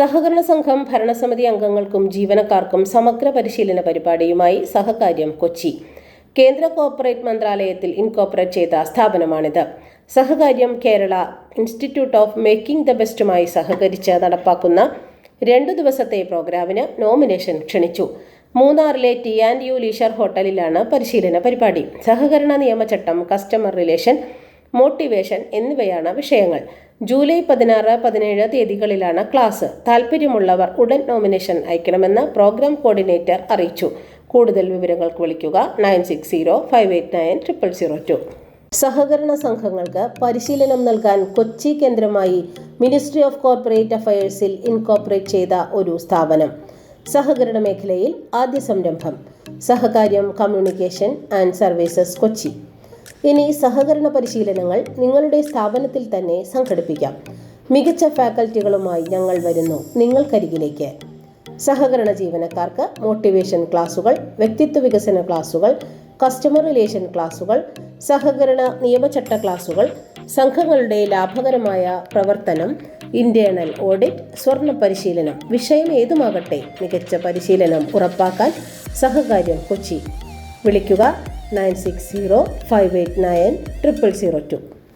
സഹകരണ സംഘം ഭരണസമിതി അംഗങ്ങൾക്കും ജീവനക്കാർക്കും സമഗ്ര പരിശീലന പരിപാടിയുമായി സഹകാര്യം കൊച്ചി. കേന്ദ്ര കോർപ്പറേറ്റ് മന്ത്രാലയത്തിൽ ഇൻകോർപ്പറേറ്റ് ചെയ്ത സ്ഥാപനമാണിത്. Sahakaryam Kerala institute of making the ബെസ്റ്റുമായി സഹകരിച്ച് നടപ്പാക്കുന്ന രണ്ടു ദിവസത്തെ പ്രോഗ്രാമിന് നോമിനേഷൻ ക്ഷണിച്ചു. മൂന്നാറിലെ ടി ആൻഡ് യു ലീഷർ ഹോട്ടലിലാണ് പരിശീലന പരിപാടി. സഹകരണ നിയമചട്ടം കസ്റ്റമർ റിലേഷൻ മോട്ടിവേഷൻ എന്നിവയാണ് വിഷയങ്ങൾ. ജൂലൈ പതിനാറ് പതിനേഴ് തീയതികളിലാണ് ക്ലാസ്. താല്പര്യമുള്ളവർ ഉടൻ നോമിനേഷൻ അയക്കണമെന്ന് പ്രോഗ്രാം കോർഡിനേറ്റർ അറിയിച്ചു. കൂടുതൽ വിവരങ്ങൾക്ക് വിളിക്കുക nine six zero five eight nine triple zero two. സഹകരണ സംഘങ്ങൾക്ക് പരിശീലനം നൽകാൻ കൊച്ചി കേന്ദ്രമായി മിനിസ്ട്രി ഓഫ് കോർപ്പറേറ്റ് അഫയേഴ്സിൽ ഇൻകോർപ്പറേറ്റ് ചെയ്ത ഒരു സ്ഥാപനം. സഹകരണ മേഖലയിൽ ആദ്യ സംരംഭം. Sahakaryam communication and services Kochi. ഇനി സഹകരണ പരിശീലനങ്ങൾ നിങ്ങളുടെ സ്ഥാപനത്തിൽ തന്നെ സംഘടിപ്പിക്കാം. മികച്ച ഫാക്കൽറ്റികളുമായി ഞങ്ങൾ വരുന്നു നിങ്ങൾക്കരികിലേക്ക്. സഹകരണ ജീവനക്കാർക്ക് മോട്ടിവേഷൻ ക്ലാസുകൾ വ്യക്തിത്വ വികസന ക്ലാസുകൾ കസ്റ്റമർ റിലേഷൻ ക്ലാസുകൾ സഹകരണ നിയമചട്ട ക്ലാസുകൾ സംഘങ്ങളുടെ ലാഭകരമായ പ്രവർത്തനം ഇന്റേണൽ ഓഡിറ്റ് സ്വർണ പരിശീലനം വിഷയം ഏതുമാകട്ടെ മികച്ച പരിശീലനം ഉറപ്പാക്കാൻ സഹകാര്യം കൊച്ചി. വിളിക്കുക nine six zero five eight nine triple zero two.